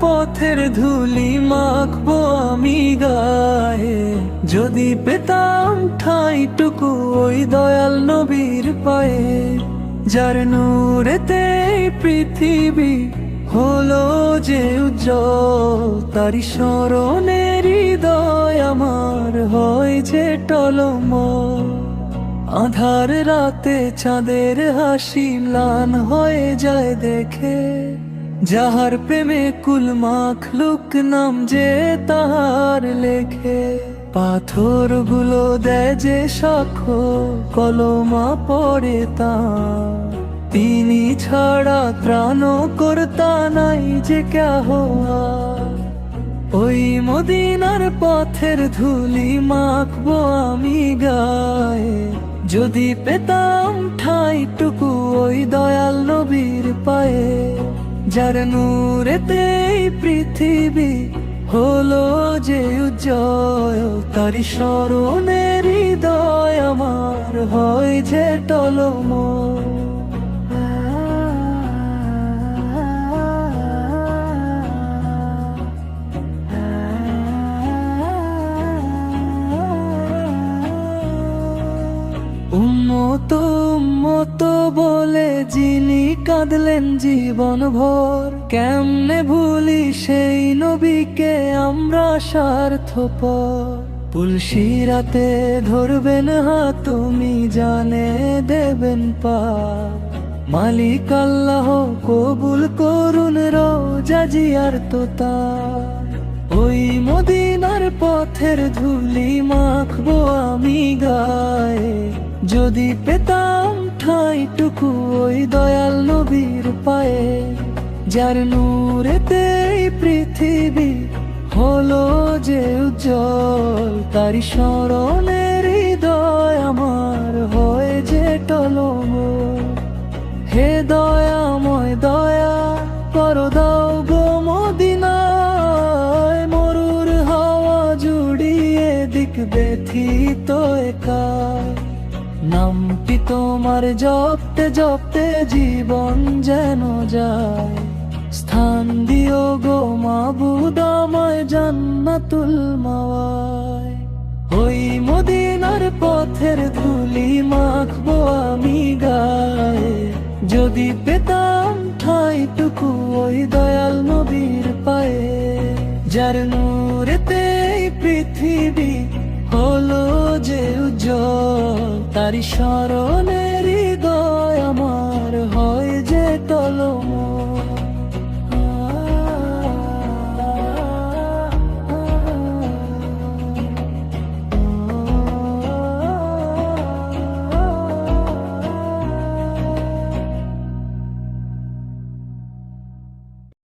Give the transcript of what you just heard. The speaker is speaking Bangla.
পথের ধুলি মাখবো আমি গায়ে। যদি পেতাম ঠাইটুকু ওই দয়াল নবীর পায়ে, যার নূরেতে পৃথিবী হলো যে উজ্জ্বল তারি স্মরণে হৃদয় আমার হয় যে টলমল। আধার রাতে চাঁদের হাসি ম্লান হয়ে যায় দেখে। যাহার প্রেমে কুল মাখলুক নাম যে তাহার লেখে পাথরগুলো দেয় যে সাক্ষ্য কলমা পড়ে তা তিনি ছাড়া ত্রাণ কর্তা নাই যে ক্যা হওয়া ওই মদিনার পথের ধুলি মাখবো আমি গায়ে যদি পেতাম ঠাইটুকু ওই দয়াল নবীর পায়ে যার নূরেতে পৃথিবী হলো যে উজ্জয় তারি স্মরণের হৃদয় আমার হয় যে টলম উম্মত উম্মত বলে যিনি কাঁদলেন জীবন ভর কেমনে ভুলি সেই নবীকে আমরা স্বার্থপর। পুলসিরাতে ধরবেন হাত, তুমি জানে দেবেন পা। মালিক আল্লাহ, কবুল করুন রোজাজিয়ার তোতা ওই মদিনার পথের ধুলি মাখবো আমি গায়ে। যদি পেতাম ঠাইটুকু ওই দয়াল পায়ে, যার নূরেতে পৃথিবী হলো যে উজ্জ্বল তারি স্মরণের হৃদয় আমার হয় যে টলমল হে দয়াময় দয়া, করো দাও গো মদিনায়, মরুর হাওয়া জুড়িয়ে দিক ব্যথিত একায় নামটি তোমার জপতে জপতে জীবন যেন যায়। স্থান দিও গো মাবুদাময় জান্নাতুল মাওয়ায়। ওই মদিনার পথের ধুলি মাখবো আমি গায়ে। যদি পেতাম ঠাইটুকু ওই দয়াল নবীর পায়ে, যার নূরেতে তারি স্মরণের